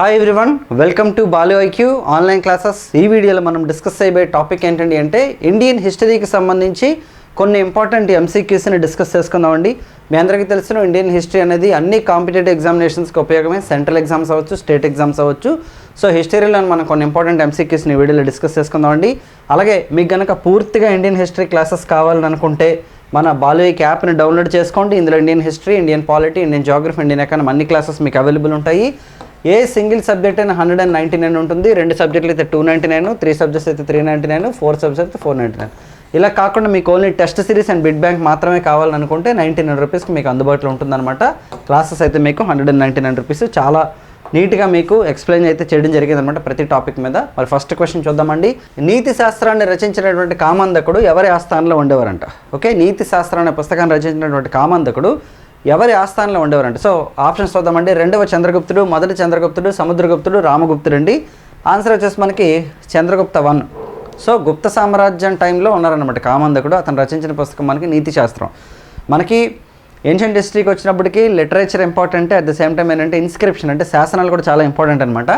Hi everyone welcome to Balu IQ online classes ఈ వీడియోలో మనం డిస్కస్ చేయబోయే టాపిక్ ఏంటండి అంటే ఇండియన్ హిస్టరీకి సంబంధించి కొన్ని ఇంపార్టెంట్ ఎంసీక్యూస్ని డిస్కస్ చేసుకుందామండి. మీ అందరికీ తెలిసిన ఇండియన్ హిస్టరీ అనేది అన్ని కాంపిటేటివ్ ఎగ్జామినేషన్స్కి ఉపయోగమే. సెంట్రల్ ఎగ్జామ్స్ అవ్వచ్చు స్టేట్ ఎగ్జామ్స్ అవ్వచ్చు. సో హిస్టరీలో మనం కొన్ని ఇంపార్టెంట్ ఎంసీక్యూస్ని వీడియోలో డిస్కస్ చేసుకుందామండి. అలాగే మీకు కనుక పూర్తిగా ఇండియన్ హిస్టరీ క్లాసెస్ కావాలని అనుకుంటే మన బాలుయిక్ యాప్ని డౌన్లోడ్ చేసుకోండి. ఇందులో Indian history Indian polity Indian geography Indian economy అన్ని క్లాసెస్ మీకు అవైలబుల్ ఉంటాయి. ఏ సింగిల్ సబ్జెక్ట్ అయినా హండ్రెడ్ అండ్ నైంటీ నైన్ ఉంటుంది. రెండు సబ్జెక్టులు అయితే two ninety nine three subjects అయితే three ninety nine four subjects అయితే ఫోర్ నైంటీ నైన్. ఇలా కాకుండా మీకు only test series and bit bank మాత్రమే కావాలనుకుంటే నైంటీ నైన్ రూపీస్కి మీకు అందుబాటులో ఉంటుందన్నమాట. క్లాసెస్ అయితే మీకు hundred and ninety nine rupees. చాలా నీట్గా మీకు ఎక్స్ప్లెయిన్ అయితే చేయడం జరిగింది అనమాట ప్రతి టాపిక్ మీద. మరి ఫస్ట్ క్వశ్చన్ చూద్దామండి. నీతి శాస్త్రాన్ని రచించినటువంటి కామందకుడు ఎవరి ఆస్థానంలో ఉండేవారంట? ఓకే నీతి శాస్త్రం అనే పుస్తకాన్ని రచించినటువంటి కామందకుడు ఎవరి ఆస్థానంలో ఉండేవారంట? సో ఆప్షన్స్ చూద్దామండి. రెండవ చంద్రగుప్తుడు మొదటి చంద్రగుప్తుడు సముద్రగుప్తుడు రామగుప్తుడు అండి. ఆన్సర్ వచ్చేసి మనకి చంద్రగుప్త వన్. సో గుప్త సామ్రాజ్యం టైంలో ఉన్నారనమాట కామందకుడు. అతను రచించిన పుస్తకం మనకి నీతి శాస్త్రం. మనకి ఏన్షియంట్ హిస్టరీకి వచ్చినప్పటికీ literature important at the same time ఏంటంటే ఇన్స్క్రిప్షన్ అంటే శాసనాలు కూడా చాలా ఇంపార్టెంట్ అనమాట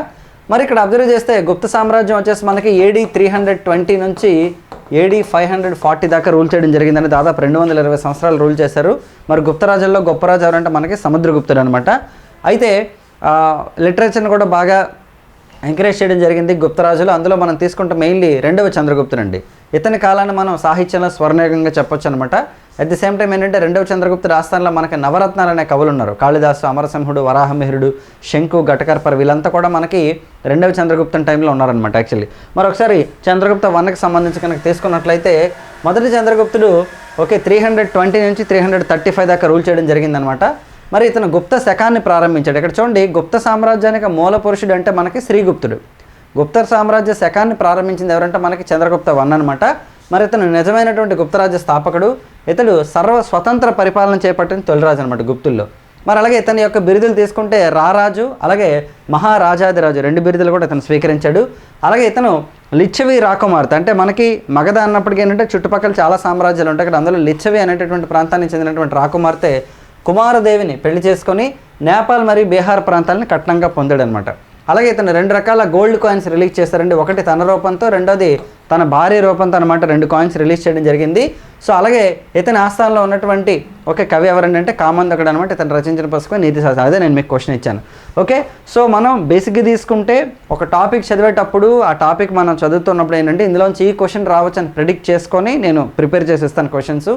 మరి ఇక్కడ అబ్జర్వ్ చేస్తే గుప్త సామ్రాజ్యం వచ్చేసి మనకి ఏడీ త్రీ హండ్రెడ్ ట్వంటీ నుంచి ఏడీ ఫైవ్ హండ్రెడ్ ఫార్టీ దాకా రూల్ చేయడం జరిగిందని దాదాపు రెండు వందల ఇరవై సంవత్సరాలు రూల్ చేశారు. మరి గుప్తరాజుల్లో గొప్ప రాజు ఎవరంటే మనకి సముద్రగుప్తుడు అనమాట అయితే లిటరేచర్ని కూడా బాగా ఎంకరేజ్ చేయడం జరిగింది గుప్తరాజులు అందులో మనం తీసుకుంటే మెయిన్లీ రెండవ చంద్రగుప్తుడు అండి. ఇతని కాలాన్ని మనం సాహిత్యంలో స్వర్ణయుగంగా చెప్పొచ్చు అనమాట అట్ ది సేమ్ టైం ఏంటంటే రెండవ చంద్రగుప్తుడు ఆస్థానంలో మనకి నవరత్నాలు అనే కవులు ఉన్నారు. కాళిదాసు అమరసింహుడు వరాహమిహిరుడు శంకు ఘటకర్పర్ వీళ్ళంతా కూడా మనకి రెండవ చంద్రగుప్తం టైంలో ఉన్నారనమాట యాక్చువల్లీ మరొకసారి చంద్రగుప్త వన్కి సంబంధించి కనుక తీసుకున్నట్లయితే మొదటి చంద్రగుప్తుడు ఓకే త్రీ హండ్రెడ్ ట్వంటీ నుంచి త్రీ హండ్రెడ్ థర్టీ ఫైవ్ దాకా రూల్ చేయడం జరిగిందనమాట మరి ఇతను గుప్త శకాన్ని ప్రారంభించాడు. ఇక్కడ చూడండి గుప్త సామ్రాజ్యానికి మూల పురుషుడు అంటే మనకి శ్రీగుప్తుడు. గుప్త సామ్రాజ్య శకాన్ని ప్రారంభించింది ఎవరంటే మనకి చంద్రగుప్త వన్ అనమాట మరి ఇతను నిజమైనటువంటి గుప్తరాజ్య స్థాపకుడు ఇతడు సర్వ స్వతంత్ర పరిపాలన చేపట్టిన తొలిరాజు అనమాట గుప్తుల్లో. మరి అలాగే ఇతని యొక్క బిరుదులు తీసుకుంటే రారాజు అలాగే మహారాజాదిరాజు రెండు బిరుదులు కూడా ఇతను స్వీకరించాడు. అలాగే ఇతను లిచ్చవి రాకుమార్తె అంటే మనకి మగధ అన్నప్పటికీ ఏంటంటే చుట్టుపక్కల చాలా సామ్రాజ్యాలు ఉంటాయి అందులో లిచ్చవి అనేటటువంటి ప్రాంతానికి చెందినటువంటి రాకుమార్తె కుమారదేవిని పెళ్ళి చేసుకొని నేపాల్ మరియు బీహార్ ప్రాంతాలను కట్నంగా పొందాడనమాట అలాగే ఇతను రెండు రకాల గోల్డ్ కాయిన్స్ రిలీజ్ చేశారండి. ఒకటి తన రూపంతో రెండోది తన భార్య రూపంతో అనమాట రెండు కాయిన్స్ రిలీజ్ చేయడం జరిగింది. సో అలాగే ఇతని ఆస్థానంలో ఉన్నటువంటి ఒక కవి ఎవరంటే కామందకుడు అనమాట ఇతను రచించిన పుస్తకం నీతి శాస్త్రం. అదే నేను మీకు క్వశ్చన్ ఇచ్చాను. ఓకే సో మనం బేసిక్గా తీసుకుంటే ఒక టాపిక్ చదివేటప్పుడు ఆ టాపిక్ మనం చదువుతున్నప్పుడు ఏంటంటే ఇందులోంచి ఈ క్వశ్చన్ రావచ్చు అని ప్రిడిక్ట్ చేసుకొని నేను ప్రిపేర్ చేసేస్తాను క్వశ్చన్స్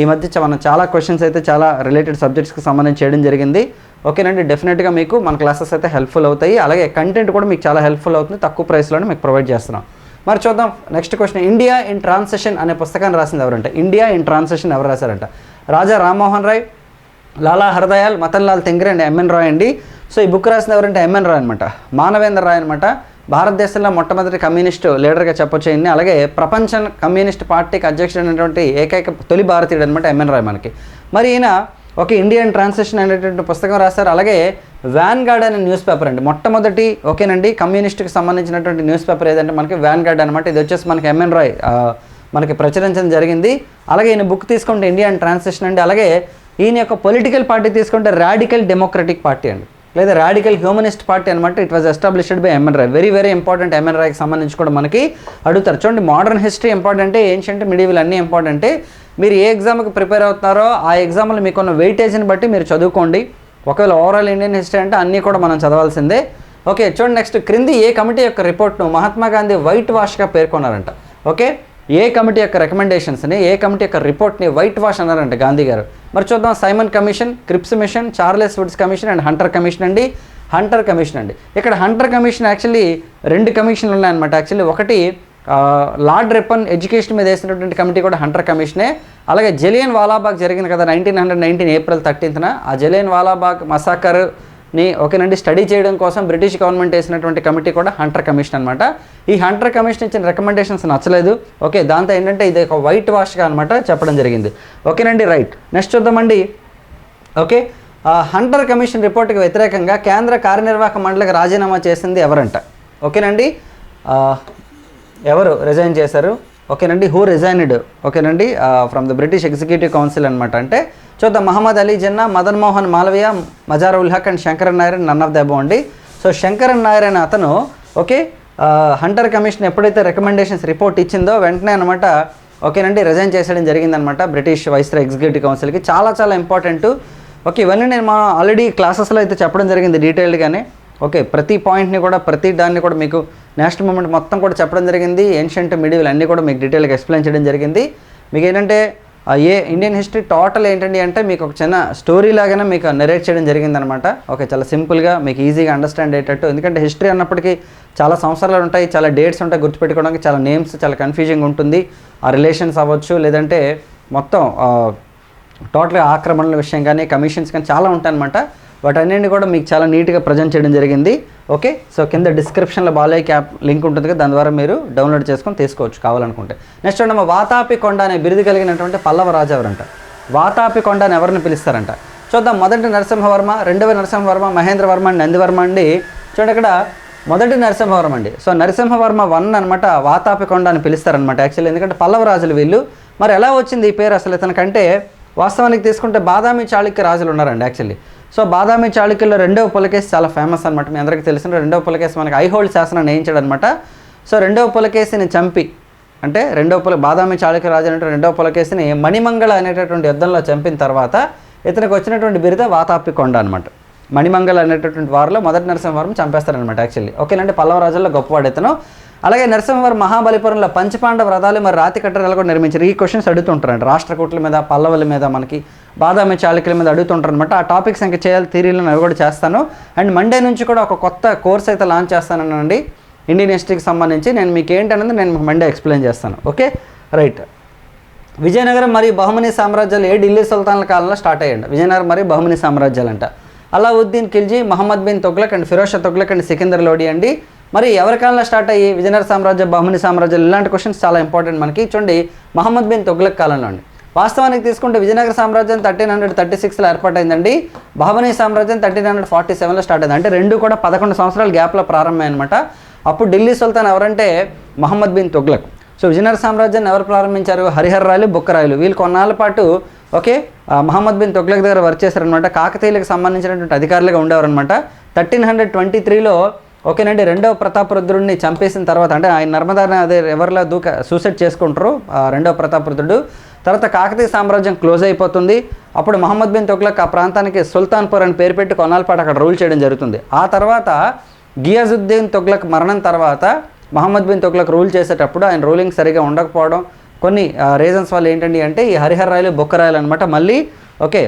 ఈ మధ్య మనం చాలా క్వశ్చన్స్ అయితే చాలా రిలేటెడ్ సబ్జెక్ట్స్కి సంబంధించి చేయడం జరిగింది. ఓకేనండి డెఫినెట్గా మీకు మన క్లాసెస్ అయితే హెల్ప్ఫుల్ అవుతాయి. అలాగే కంటెంట్ కూడా మీకు చాలా హెల్ప్ఫుల్ అవుతుంది. తక్కువ ప్రైస్లోనే మీకు ప్రొవైడ్ చేస్తున్నాం. మరి చూద్దాం. Next question India in transition అనే పుస్తకాన్ని రాసింది ఎవరంటే? ఇండియా ఇన్ ట్రాన్సెషన్ ఎవరు రాశారంట? Raja Rammohan Roy Lala Hardayal Madan Lal Dhingra and M N Roy అండి. సో ఈ బుక్ రాసిన ఎవరంటే ఎంఎన్ రాయ్ అనమాట మానవేంద్ర రాయ్ అనమాట భారతదేశంలో మొట్టమొదటి కమ్యూనిస్టు లీడర్గా చెప్పొచ్చు ఈయన్ని అలాగే ప్రపంచ కమ్యూనిస్ట్ పార్టీకి అధ్యక్షుడైనటువంటి ఏకైక తొలి భారతీయుడు అనమాట ఎంఎన్ రాయ్ మనకి. మరి ఈయన ఒక ఇండియన్ ట్రాన్స్లేషన్ అనేటువంటి పుస్తకం రాశారు. అలాగే వ్యాన్ గార్డ్ అనే న్యూస్ పేపర్ అండి. మొట్టమొదటి ఓకేనండి కమ్యూనిస్ట్కి సంబంధించినటువంటి న్యూస్ పేపర్ ఏదంటే మనకి వ్యాన్ గార్డ్ అనమాట ఇది వచ్చేసి మనకి ఎంఎన్ రాయ్ మనకి ప్రచురించడం జరిగింది. అలాగే ఈయన బుక్ తీసుకుంటే ఇండియన్ ట్రాన్స్లేషన్ అండి. అలాగే ఈయన యొక్క పొలిటికల్ పార్టీ తీసుకుంటే రాడికల్ డెమోక్రటిక్ పార్టీ అండి. లేదా రాడికల్ హ్యూమనిస్ట్ పార్టీ అనమాట it was established by M N Roy very very important M N రాయ్కి సంబంధించి కూడా మనకి అడుగుతారు. చూడండి మోడర్న్ హిస్టరీ ఇంపార్టెంటే ఏన్షియంట్ మిడివల్ అన్నీ ఇంపార్టెంటే మీరు ఏ ఎగ్జామ్కి ప్రిపేర్ అవుతున్నారో ఆ ఎగ్జామ్లో మీకున్న వెయిటేజ్ని బట్టి మీరు చదువుకోండి. ఒకవేళ ఓవరాల్ ఇండియన్ హిస్టరీ అంటే అన్నీ కూడా మనం చదవాల్సిందే. ఓకే చూడండి నెక్స్ట్ క్రింది ఏ కమిటీ యొక్క రిపోర్ట్ను మహాత్మా గాంధీ వైట్ వాష్గా పేర్కొన్నారంట. ఓకే ఏ కమిటీ యొక్క రికమెండేషన్స్ని ఏ కమిటీ యొక్క రిపోర్ట్ని వైట్ వాష్ అన్నారంట గాంధీ గారు. మరి చూద్దాం Simon commission Cripps mission Charles Woods commission and Hunter commission అండి. హంటర్ కమిషన్ అండి. ఇక్కడ హంటర్ కమిషన్ యాక్చువల్లీ రెండు కమిషన్లు ఉన్నాయన్నమాట. యాక్చువల్లీ ఒకటి లార్డ్ రిపన్ ఎడ్యుకేషన్ మీద వేసినటువంటి కమిటీ కూడా హంటర్ కమిషనే అలాగే జలియన్ వాలాబాగ్ జరిగింది కదా నైన్టీన్ హండ్రెడ్ నైన్టీన్ ఏప్రిల్ థర్టీన్త్న ఆ జలియన్ వాలాబాగ్ మసాకర్ ని ఓకేనండి స్టడీ చేయడం కోసం బ్రిటిష్ గవర్నమెంట్ వేసినటువంటి కమిటీ కూడా హంటర్ కమిషన్ అనమాట ఈ హంటర్ కమిషన్ ఇచ్చిన రికమెండేషన్స్ నచ్చలేదు. ఓకే దాంతో ఏంటంటే ఇది ఒక వైట్ వాష్గా అనమాట చెప్పడం జరిగింది. ఓకేనండి రైట్ నెక్స్ట్ చూద్దామండి. ఓకే హంటర్ కమిషన్ రిపోర్ట్కి వ్యతిరేకంగా కేంద్ర కార్యనిర్వాహక మండలికి రాజీనామా చేసింది ఎవరంట? ఓకేనండి ఎవరు రిజైన్ చేశారు? ఓకేనండి హూ రిజైన్డ్ ఓకేనండి from the British executive council అనమాట అంటే చూద్దాం Mohammad Ali Jinnah Madan Mohan Malaviya Mazhar ul Haq and Sankaran Nair none of the above అండి. సో శంకరన్ నాయర్ అనే అతను ఓకే హంటర్ కమిషన్ ఎప్పుడైతే రికమెండేషన్స్ రిపోర్ట్ ఇచ్చిందో వెంటనే అనమాట ఓకేనండి రిజైన్ చేసేయడం జరిగిందనమాట బ్రిటిష్ వైస్రా ఎగ్జిక్యూటివ్ కౌన్సిల్కి చాలా చాలా ఇంపార్టెంట్ ఓకే ఇవన్నీ నేను మా ఆల్రెడీ క్లాసెస్లో అయితే చెప్పడం జరిగింది డీటెయిల్డ్గానే ఓకే ప్రతి పాయింట్ని కూడా ప్రతి దాన్ని కూడా మీకు నేషనల్ మూమెంట్ మొత్తం కూడా చెప్పడం జరిగింది. ఏన్షియంట్ మిడివల్ అన్నీ కూడా మీకు డీటెయిల్గా ఎక్స్ప్లెయిన్ చేయడం జరిగింది. మీకు ఏంటంటే ఏ ఇండియన్ హిస్టరీ టోటల్ ఏంటండి అంటే మీకు ఒక చిన్న స్టోరీ లాగానే మీకు నెరేట్ చేయడం జరిగిందనమాట. ఓకే చాలా సింపుల్గా మీకు ఈజీగా అండర్స్టాండ్ అయ్యేటట్టు. ఎందుకంటే హిస్టరీ అన్నప్పటికీ చాలా సంవత్సరాలు ఉంటాయి చాలా డేట్స్ ఉంటాయి గుర్తుపెట్టుకోవడానికి చాలా నేమ్స్ చాలా కన్ఫ్యూజింగ్ ఉంటుంది. ఆ రిలేషన్స్ అవ్వచ్చు లేదంటే మొత్తం టోటల్గా ఆక్రమణల విషయం కానీ కమిషన్స్ కానీ చాలా ఉంటాయన్నమాట. వాటన్నింటినీ కూడా మీకు చాలా నీట్గా ప్రజెంట్ చేయడం జరిగింది. ఓకే? సో కింద డిస్క్రిప్షన్లో బాలయ్య యాప్ లింక్ ఉంటుంది కదా దాని ద్వారా మీరు డౌన్లోడ్ చేసుకొని తీసుకోవచ్చు కావాలనుకుంటే. నెక్స్ట్ ఉండమ్మ వాతాపి కొండ అనే బిరుదు కలిగినటువంటి పల్లవ రాజు ఎవరంట? వాతాపి కొండ అని ఎవరిని పిలుస్తారంట? చూద్దాం మొదటి నరసింహవర్మ రెండవ నరసింహవర్మ మహేంద్రవర్మ అండి నందివర్మ అండి. చూడండి ఇక్కడ మొదటి నరసింహవర్మ అండి. సో నరసింహవర్మ వన్ అనమాట వాతాపి కొండ అని పిలుస్తారనమాట యాక్చువల్లీ. ఎందుకంటే పల్లవ రాజులు వీళ్ళు. మరి ఎలా వచ్చింది ఈ పేరు అసలు ఇతనికంటే? వాస్తవానికి తీసుకుంటే బాదామి చాళుక్య రాజులు ఉన్నారండి యాక్చువల్లీ. సో బాదామి చాళుక్యుల్లో రెండవ పులకేసి చాలా ఫేమస్ అనమాట మీ అందరికీ తెలిసిన రెండవ పులకేసి మనకి ఐహోల్డ్ శాసనం నేయించాడు అనమాట సో రెండవ పులకేసిని చంపి అంటే రెండవ పుల బాదామి చాళుక్య రాజు అనేటువంటి రెండవ పులకేసిని మణిమంగళ అనేటటువంటి యుద్ధంలో చంపిన తర్వాత ఇతనికి వచ్చినటువంటి బిరుద వాతాపి కొండ అనమాట మణిమంగళ అనేటటువంటి వారిలో మొదటి నరసింహవరం చంపేస్తారనమాట యాక్చువల్లీ ఓకేనంటే పల్లవ రాజుల్లో గొప్పవాడు ఇతను. అలాగే నరసింహవరం మహాబలిపురంలో పంచపాండవ రథాలు మరి రాతి కట్టడాలు కూడా నిర్మించారు. ఈ క్వశ్చన్స్ అడుగుతుంటారంట రాష్ట్రకూట్ల మీద పల్లవుల మీద మనకి బాదామి చాళుక్యుల మీద అడుగుతుంటారు అనమాట ఆ టాపిక్స్ ఇంకా చేయాలి థీరీలను అవి కూడా చేస్తాను. అండ్ మండే నుంచి కూడా ఒక కొత్త కోర్స్ అయితే లాంచ్ చేస్తానండి ఇండియన్ హిస్టరీకి సంబంధించి నేను మీకు ఏంటనేది నేను మీకు మండే ఎక్స్ప్లెయిన్ చేస్తాను. ఓకే రైట్ విజయనగరం మరియు బహుమని సామ్రాజ్యాలు ఏ ఢిల్లీ సుల్తాన్ల కాలంలో స్టార్ట్ అయ్యండి విజయనగరం మరియు బహుమని సామ్రాజ్యాలు అంట అలావుద్దీన్ ఖిల్జీ మహమ్మద్ బిన్ తొగ్లక్ అండ్ ఫిరోజ్ షా తొగ్లక్ అండ్ సికిందర్ లోడి అండి. మరి ఎవరి కాలంలో స్టార్ట్ అయ్యి విజయనగర సామ్రాజ్యం బహుమని సామ్రాజ్యాలు ఇలాంటి క్వశ్చన్స్ చాలా ఇంపార్టెంట్ మనకి. చూడండి మహమ్మద్ బిన్ తొగ్లక్ కాలంలో అండి. వాస్తవానికి తీసుకుంటే విజయనగర సామ్రాజ్యం థర్టీన్ హండ్రెడ్ థర్టీ సిక్స్లో ఏర్పాటైందండి. బహమనీ సామ్రాజ్యం థర్టీన్ హండ్రెడ్ ఫార్టీ సెవెన్లో స్టార్ట్ అయింది. అంటే రెండు కూడా పదకొండు సంవత్సరాల గ్యాప్లో ప్రారంభమై అనమాట అప్పుడు ఢిల్లీ సుల్తాన్ ఎవరంటే మహమ్మద్ బిన్ తుగ్లక్. సో విజయనగర సామ్రాజ్యాన్ని ఎవరు ప్రారంభించారు? హరిహర్ రాయలు బుక్కరాయలు వీళ్ళు కొన్నాళ్ళ పాటు ఓకే మహమ్మద్ బిన్ తుగ్లక్ దగ్గర వర్క్ చేశారనమాట కాకతీయులకు సంబంధించినటువంటి అధికారులుగా ఉండేవారనమాట థర్టీన్ హండ్రెడ్ ట్వంటీ త్రీలో ఓకేనండి రెండవ ప్రతాపరుద్రుడిని చంపేసిన తర్వాత అంటే ఆయన నర్మదా అదే ఎవరిలో దూక సూసైడ్ చేసుకుంటారు రెండవ ప్రతాపరుద్రుడు తర్వాత కాకతీయ సామ్రాజ్యం క్లోజ్ అయిపోతుంది. అప్పుడు మహమ్మద్ బిన్ తుగ్లక్ ఆ ప్రాంతానికి సుల్తాన్పూర్ అని పేరు పెట్టి కొన్నాళ్ళపాటు అక్కడ రూల్ చేయడం జరుగుతుంది. ఆ తర్వాత గియాజుద్దీన్ తుగ్లక్ మరణం తర్వాత మహమ్మద్ బిన్ తుగ్లక్ రూల్ చేసేటప్పుడు ఆయన రూలింగ్ సరిగా ఉండకపోవడం కొన్ని రీజన్స్ వల్ల ఏంటండి అంటే ఈ హరిహర్ రాయలు బొక్క రాయలు అనమాట మళ్ళీ ఓకే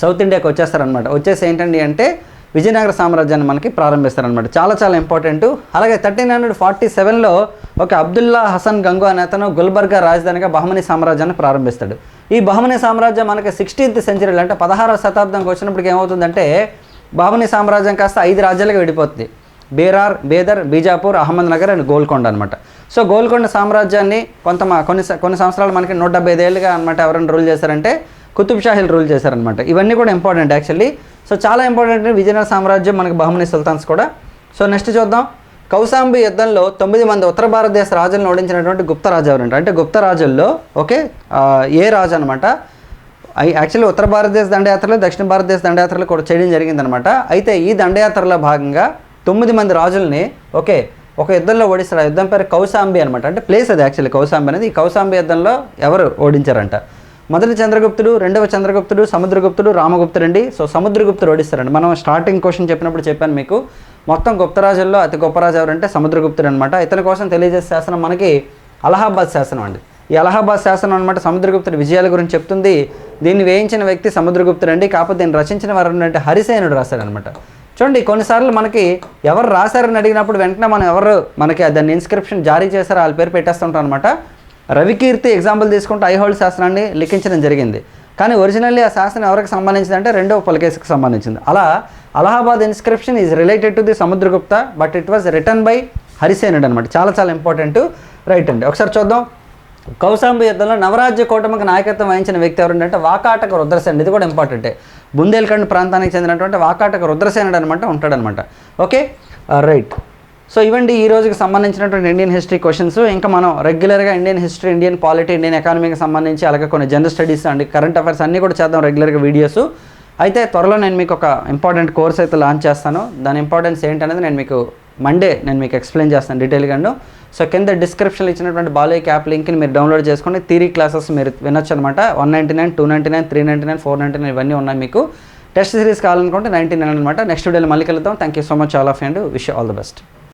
సౌత్ ఇండియాకి వచ్చేస్తారనమాట వచ్చేసి ఏంటండి అంటే విజయనగర సామ్రాజ్యాన్ని మనకి ప్రారంభిస్తారనమాట చాలా చాలా ఇంపార్టెంట్ అలాగే థర్టీన్ హండ్రెడ్ ఫార్టీ సెవెన్లో ఒక అబ్దుల్లా హసన్ గంగు అనే అతను గుల్బర్గా రాజధానిగా బహమనీ సామ్రాజ్యాన్ని ప్రారంభిస్తాడు. ఈ బహమనీ సామ్రాజ్యం మనకి సిక్స్టీన్త్ సెంచరీలో అంటే పదహారవ శతాబ్దంకి వచ్చినప్పటికి ఏమవుతుందంటే బహమనీ సామ్రాజ్యం కాస్త ఐదు రాజ్యాలుగా విడిపోతుంది. బేరార్ బేదర్ బీజాపూర్ అహ్మద్నగర్ అండ్ గోల్కొండ అనమాట సో గోల్కొండ సామ్రాజ్యాన్ని కొంత కొన్ని కొన్ని సంవత్సరాలు మనకి నూట డెబ్బై ఐదేళ్ళుగా అనమాట ఎవరైనా రూల్ చేశారంటే కుతుబ్ షాహిల్ రూల్ చేశారనమాట ఇవన్నీ కూడా ఇంపార్టెంట్ యాక్చువల్లీ సో చాలా ఇంపార్టెంట్ విజయనగర సామ్రాజ్యం మనకి బహమనీ సుల్తాన్స్ కూడా. సో నెక్స్ట్ చూద్దాం. కౌసాంబి యుద్ధంలో తొమ్మిది మంది ఉత్తర భారతదేశ రాజులను ఓడించినటువంటి గుప్త రాజు ఎవరంట? అంటే గుప్త రాజుల్లో ఓకే ఏ రాజు అనమాట యాక్చువల్లీ ఉత్తర భారతదేశ దండయాత్రలు దక్షిణ భారతదేశ దండయాత్రలు కూడా చేయడం జరిగిందనమాట అయితే ఈ దండయాత్రలో భాగంగా తొమ్మిది మంది రాజుల్ని ఓకే ఒక యుద్ధంలో ఓడిస్తారు. ఆ యుద్ధం పేరు కౌసాంబి అనమాట అంటే ప్లేస్ అది యాక్చువల్లీ కౌసాంబి అనేది. ఈ కౌసాంబి యుద్ధంలో ఎవరు ఓడించారంట? మొదటి చంద్రగుప్తుడు రెండవ చంద్రగుప్తుడు సముద్రగుప్తుడు రామగుప్తుడు అండి. సో సముద్రగుప్తుడు ఓడిస్తారండి. మనం స్టార్టింగ్ క్వశ్చన్ చెప్పినప్పుడు చెప్పాను మీకు. మొత్తం గుప్తరాజుల్లో అతి గొప్ప రాజు ఎవరంటే సముద్రగుప్తుడు అనమాట ఇతని కోసం తెలియజేసే శాసనం మనకి అలహాబాద్ శాసనం అండి. ఈ అలహాబాద్ శాసనం అనమాట సముద్రగుప్తుడి విజయాల గురించి చెప్తుంది. దీన్ని వేయించిన వ్యక్తి సముద్రగుప్తుడు అండి. కాకపోతే దీన్ని రచించిన వారు అంటే హరిసేనుడు రాశాడనమాట చూడండి కొన్నిసార్లు మనకి ఎవరు రాశారని అడిగినప్పుడు వెంటనే మనం ఎవరు మనకి దాన్ని ఇన్స్క్రిప్షన్ జారీ చేశారో వాళ్ళ పేరు పెట్టేస్తుంటాం అనమాట రవికీర్తి ఎగ్జాంపుల్ తీసుకుంటే ఐహోల్డ్ శాసనాన్ని లిఖించడం జరిగింది. కానీ ఒరిజినల్లీ ఆ శాసనం ఎవరికి సంబంధించింది అంటే రెండవ పులకేశికి సంబంధించింది. అలా Allahabad inscription is related to the Samudragupta but it was written by హరిసేనుడు అనమాట చాలా చాలా ఇంపార్టెంట్ రైట్ అండి. ఒకసారి చూద్దాం. కౌసాంబి యుద్ధంలో నవరాజ్య కూటమికి నాయకత్వం వహించిన వ్యక్తి ఎవరంటే వాకాటక రుద్రసేనుడు. ఇది కూడా ఇంపార్టెంటే బుందేల్ఖండ్ ప్రాంతానికి చెందినటువంటి వాకాటక రుద్రసేనుడు అనమాట ఉంటాడనమాట ఓకే? రైట్ సో ఇవండి ఈ రోజుకి సంబంధించినటువంటి ఇండియన్ హిస్టరీ క్వశ్చన్స్ ఇంకా మనం రెగ్యులర్గా Indian history Indian polity Indian ఎకానమీకి సంబంధించి అలాగే కొన్ని general studies and current affairs అన్నీ కూడా చేద్దాం రెగ్యులర్గా వీడియోస్ అయితే త్వరలో నేను మీకు ఒక ఇంపార్టెంట్ కోర్స్ అయితే లాంచ్ చేస్తాను. దాని ఇంపార్టెన్స్ ఏంటనేది నేను మీకు మండే నేను మీకు ఎక్స్ప్లెయిన్ చేస్తాను డీటెయిల్గాను సో కింద డిస్క్రిప్షన్లో ఇచ్చినటువంటి బాలయ్య యాప్ లింక్ని మీరు డౌన్లోడ్ చేసుకుని థీరీ క్లాసెస్ మీరు వినొచ్చు అనమాట one ninety nine two ninety nine three ninety nine four ninety nine ఇవన్నీ ఉన్నాయి మీకు. టెస్ట్ సిరీస్ కావాలనుకుంటే నైంటీ నైన్ అనమాట నెక్స్ట్ వీడియోలో మళ్ళీ కలుద్దాం. Thank you so much all of and wish all the best